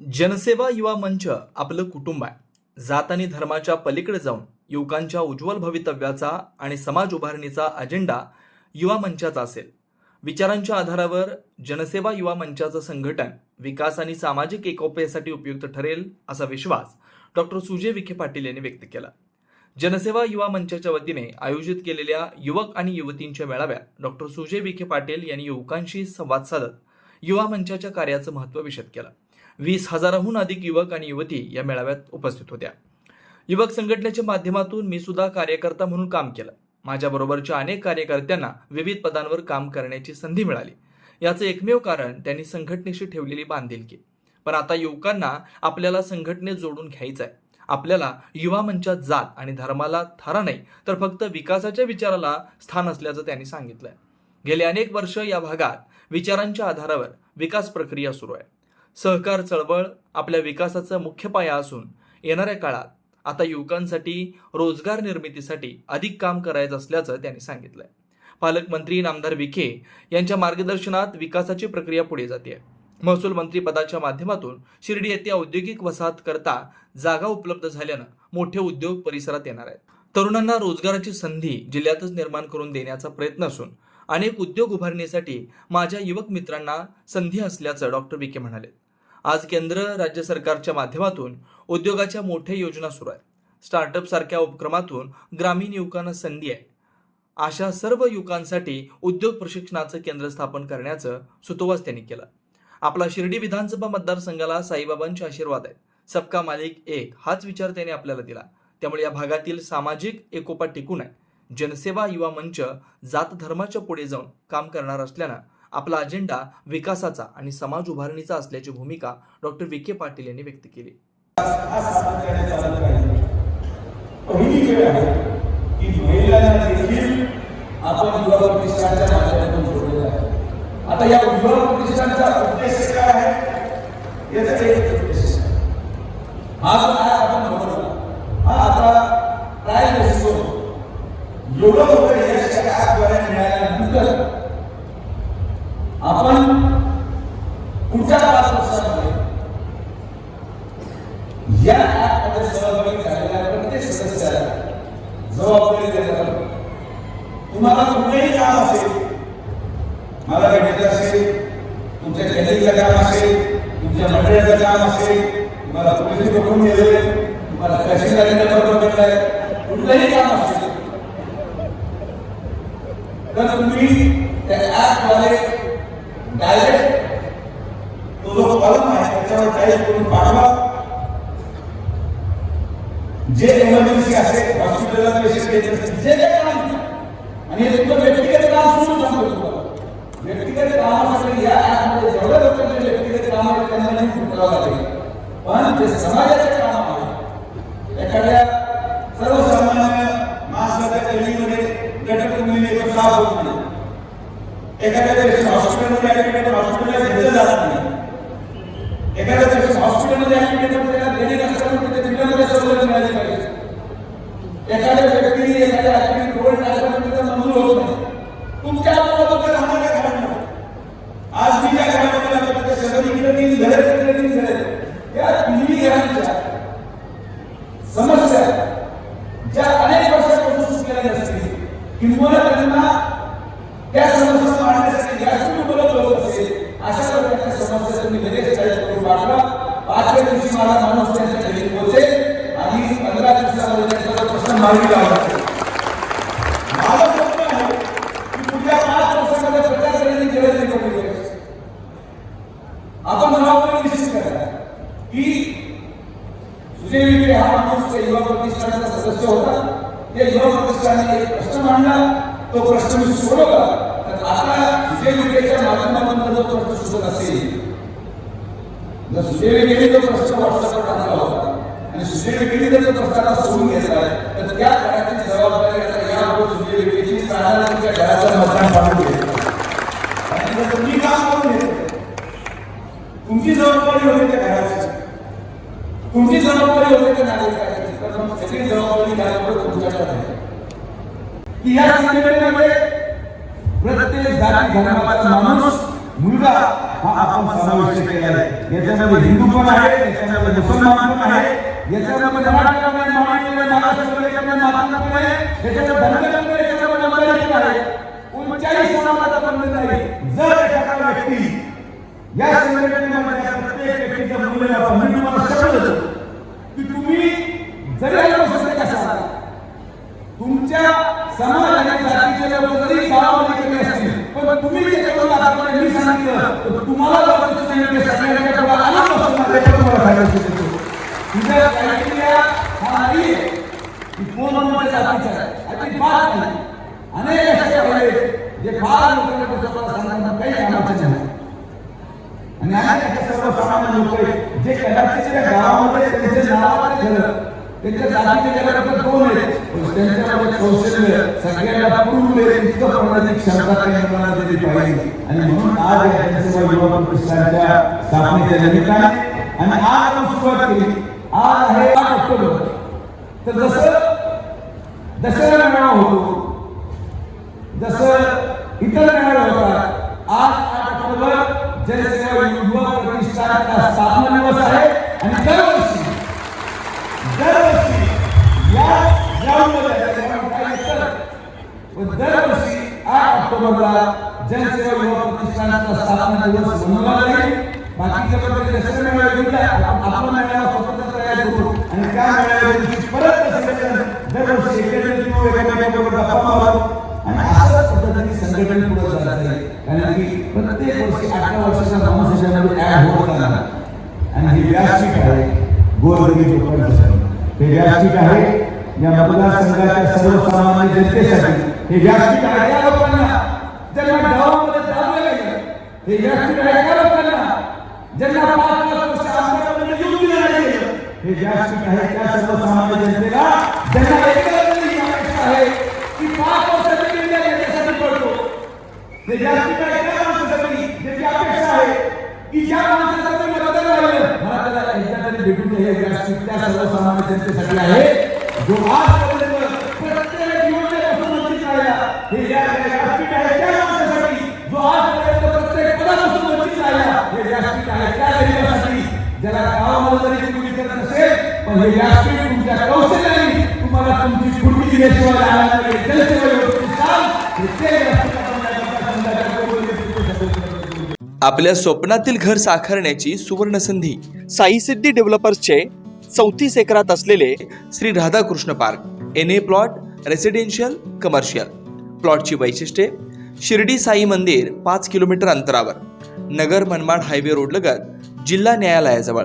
जनसेवा युवा मंच आपलं कुटुंब आहे. जात आणि धर्माच्या पलीकडे जाऊन युवकांच्या उज्ज्वल भवितव्याचा आणि समाज उभारणीचा अजेंडा युवा मंचाचा असेल. विचारांच्या आधारावर जनसेवा युवा मंचाचं संघटन विकास आणि सामाजिक एकोप्यासाठी उपयुक्त ठरेल असा विश्वास डॉक्टर सुजय विखे पाटील यांनी व्यक्त केला. जनसेवा युवा मंचाच्या वतीने आयोजित केलेल्या युवक आणि युवतींच्या मेळाव्यात डॉक्टर सुजय विखे पाटील यांनी युवकांशी संवाद साधत युवा मंचाच्या कार्याचं महत्त्व विशद केलं. वीस हजाराहून अधिक युवक आणि युवती या मेळाव्यात उपस्थित होत्या. युवक संघटनेच्या माध्यमातून मी सुद्धा कार्यकर्ता म्हणून काम केलं. माझ्याबरोबरच्या अनेक कार्यकर्त्यांना विविध पदांवर काम करण्याची संधी मिळाली. याचं एकमेव कारण त्यांनी संघटनेशी ठेवलेली बांधिलकी. पण आता युवकांना आपल्याला संघटनेत जोडून घ्यायचं आहे आपल्याला युवा मंचात जात आणि धर्माला थारा नाही तर फक्त विकासाच्या विचाराला स्थान असल्याचं त्यांनी सांगितलंय. गेले अनेक वर्ष या भागात विचारांच्या आधारावर विकास प्रक्रिया सुरू आहे. सहकार चळवळ आपल्या विकासाचा मुख्य पाया असून येणाऱ्या काळात आता युवकांसाठी रोजगार निर्मितीसाठी अधिक काम करायचं असल्याचं त्यांनी सांगितलंय. पालकमंत्री नामदार विखे यांच्या मार्गदर्शनात विकासाची प्रक्रिया पुढे जाते महसूल मंत्री पदाच्या माध्यमातून शिर्डी येथे औद्योगिक वसाहत करता जागा उपलब्ध झाल्यानं मोठे उद्योग परिसरात येणार आहेत. तरुणांना रोजगाराची संधी जिल्ह्यातच निर्माण करून देण्याचा प्रयत्न असून अनेक उद्योग उभारणीसाठी माझ्या युवक मित्रांना संधी असल्याचं डॉक्टर विखे म्हणाले. आज केंद्र राज्य सरकारच्या माध्यमातून उद्योगाच्या मोठ्या योजना सुरू आहेत. स्टार्टअप सारख्या उपक्रमातून ग्रामीण युवकांना संधी आहे. अशा सर्व युवकांसाठी उद्योग प्रशिक्षणाचं केंद्र स्थापन करण्याचं सुतोवास त्यांनी केलं. आपला शिर्डी विधानसभा मतदारसंघाला साईबाबांचे आशीर्वाद आहेत. सबका मालिक एक हाच विचार त्यांनी आपल्याला दिला. त्यामुळे या भागातील सामाजिक एकोपा टिकून आहे. जनसेवा युवा मंच जात धर्माच्या पुढे जाऊन काम करणार असल्यानं आपला अजेंडा विकासाचा आणि समाज उभारणीचा असल्याची भूमिका डॉक्टर विखे पाटील यांनी व्यक्त केली. आता या युवा प्रतिष्ठानचा उद्देश काय आहे? याचा एक उद्देश आहे. हा जो आहे आपण बघतो हा आता ट्रायल बेसिस एवढं मोठं यश या ऍपद्वारे मिळाल्यानंतर आपण पुढच्या पाच वर्षामध्ये या ऍपमध्ये सहभागी झालेल्या प्रत्येक सदस्याला जबाबदारी देण्यात आली. तुम्हाला कुठलेही काम असेल मला भेटायचं असेल तुमच्या कॅलेजचं काम असेल तुमच्या मंडळाचं काम असेल तुम्हाला पोलीस पकडून गेले तुम्हाला तहसीलदारांनी बरोबर भेटलाय कुठलंही काम असेल तर तुम्ही त्या ऍपद्वारे डायरेक्ट तो जो कॉलम आहे त्याच्यावर टाईप करून पाठवा. जे इमर्जन्सी असेल हॉस्पिटलला पेशंट घ्यायचे जे काम आणि हे तुमचं व्यक्तिगत काम सुरू सांगतो व्यक्तिगत कामासाठी या ऍपमध्ये जेवढ्या लोकांचे व्यक्तिगत काम आहे त्यांना नाही करावं लागेल. पण जे समाजाचे काम आहे एखाद्या सर्वसामान्य माणसाच्या गल्लीमध्ये गटर कुंडलीने तो साफ होत नाही एखाद्या पेशंट हॉस्पिटलमध्ये ऍडमिट हॉस्पिटलला घेतलं जात नाही एखाद्या पेशंट हॉस्पिटलमध्ये ऍडमिट होऊन त्याला देणे नसताना तिथे जिल्ह्यामध्ये सवलत मिळाली पाहिजे एखाद्या व्यक्तीने एखाद्या ऍक्टिव्हिटी रोड टाकल्यावर तिथे मंजूर होत नाही तुमच्या आजूबाजूला राहणाऱ्या घरांना आज मी ज्या घरामध्ये राहतो त्या सगळं इकडे तीन घरे तिकडे तीन घरे या तिन्ही घरांच्या समस्या ज्या अनेक वर्षापासून सुटलेल्या नसतील किंवा त्यांना त्या समस्या मांडण्यासाठी व्यासपीठ उपलब्ध होत असेल अशा प्रकारच्या समस्या तुम्ही लगेच तयार करून पाठवा पाचव्या दिवशी मला माणूस त्यांच्या घरी पोहोचेल आणि पंधरा दिवसामध्ये त्यांचा प्रश्न मार्गी लावला माझं स्वप्न आहे की पुढल्या पाच वर्षामध्ये प्रचार करण्याची गरज नाही पडली आपण जबाबदारी निश्चित करा की सुजय विखे हा माणूस त्या युवा प्रतिष्ठानचा सदस्य होता. त्या युवा प्रतिष्ठानाने एक प्रश्न मांडला. तो प्रश्न मी सोडवला. तर आता विजय विखेच्या माध्यमातून जर तो प्रश्न सुचत असेल जर सुजय विखेने जो प्रश्न व्हॉट्सअपवर टाकला होता आणि सुजय विखेने जर सोडून घेतला तर त्या घराची जबाबदारी आता यापुढे सुजय विखेची घराचं मतदान पाडून घेतलं आणि तुम्ही काम करून घेतलं तुमची जबाबदारी होती त्या घराची तुमची जबाबदारी होती त्या नागरिकाची तर मग सगळी जबाबदारी त्याच्यावर तुमच्याकडे आहे की या संघटनेमध्ये प्रत्येक जाती धर्माचा माणूस मुलगा हा आपण समाविष्ट केलेला आहे. याच्यामध्ये हिंदू पण आहे याच्यामध्ये मुसलमान पण आहे याच्यामध्ये मराठा पण आहे मराठी पण आहे, महाराष्ट्र पण आहे, याच्यामध्ये धनगर पण आहे, याच्यामध्ये पण आहे कोणत्याही समाजाचा बंधन नाही. जर एखादा व्यक्ती या संघटनेमध्ये प्रत्येक व्यक्तीचं मूल्य आपण मी तुम्हाला सगळं देतो की तुम्ही जरी अल्पसंख्याक असाल तुमच्या समाज आणि जातीचे लोक जरी गावामध्ये कमी असतील पण तुम्ही जे करून दाखवलं मी सांगितलं तर तुम्हाला जर परिस्थिती मिळते सगळ्यांच्या पुढे आला नसतो त्याच्या तुम्हाला सांगायचं देतो तुझ्या क्रायटेरिया हा नाही आहे की कोण कोणत्या जातीचा आहे अजिबात नाही अनेक असे पाहिले जे फार लोकांना सांगताना काही कामाचे नाही आणि अनेक असे सर्वसामान्य लोक आहेत जे कदाचित त्या गावामध्ये त्यांचे नावाचे घर त्यांच्या जातीचे घराकडे दोन आहेत पण त्यांच्यामध्ये कौशल्य सगळ्यांना पुरवले इतकं प्रमाणाची क्षमता त्या मुलांना दिली पाहिजे आणि म्हणून आज या जनसेवा युवा प्रतिष्ठानच्या स्थापनेच्या निमित्ताने आणि आज आपण सुरुवात केली आज आहे आठ ऑक्टोबर. तर जसं दसरा मेळावा होतो जसं इतर मेळावे होतात आज आठ ऑक्टोबर जनसेवा युवा प्रतिष्ठानचा स्थापना दिवस आहे आणि दरवर्षी दरवर्षी या ग्राउंडमध्ये ग्राउंड काय असतं? पण दरवर्षी आठ ऑक्टोबरला जनसेवा युवा प्रतिष्ठानचा स्थापना दिवस मनवला जाईल बाकीच्या प्रकारे आपला मेळावा स्वतंत्र तयार करू. आणि त्या मेळाव्या दिवशी परत दरवर्षी आणि अशाच पद्धतीने संघटन पुढे कारण की प्रत्येक वर्षी अठरा ऍड होत राहणार? आणि हे व्यासपीठ आहे. गोरगरीब लोकांसाठी हे व्यासपीठ आहे. या मतदारसंघाच्या सर्वसामान्य जनतेसाठी हे व्यासपीठ आहे त्या लोकांना. ज्यांना गावामध्ये दाबलं गेलं हे व्यासपीठ आहे त्या लोकांना. ज्यांना पाच पाच वर्ष आमदारामध्ये येऊन दिलं नाही गेलं हे व्यासपीठ आहे त्या सर्वसामान्य जनतेला ज्यांना एकत्र अपेक्षा आहे की पाच वर्षाची इंडिया याच्यासाठी पडतो हे व्यासपीठ आहे त्या माणसासाठी ज्याची अपेक्षा आहे की ज्या माणसासाठी मला मतदान राहिलं मला त्याला एकदा तरी भेटून दे. हे व्यासपीठ त्या सर्वसामान्य जनतेसाठी आहे जो आज नसेल तुमच्या कौशल्याने तुम्हाला तुमची पूर्वी दिल्याशिवाय नाही आपल्या स्वप्नातील घर साकारण्याची सुवर्ण संधी साई सिद्धी डेव्हलपर्सचे चौतीस एकरात असलेले Shri Radhakrishna park N A plot residential commercial प्लॉटची वैशिष्ट्ये शिर्डी साई मंदिर पाच किलोमीटर अंतरावर नगर मनमाड हायवे रोड लगत जिल्हा न्यायालयाजवळ.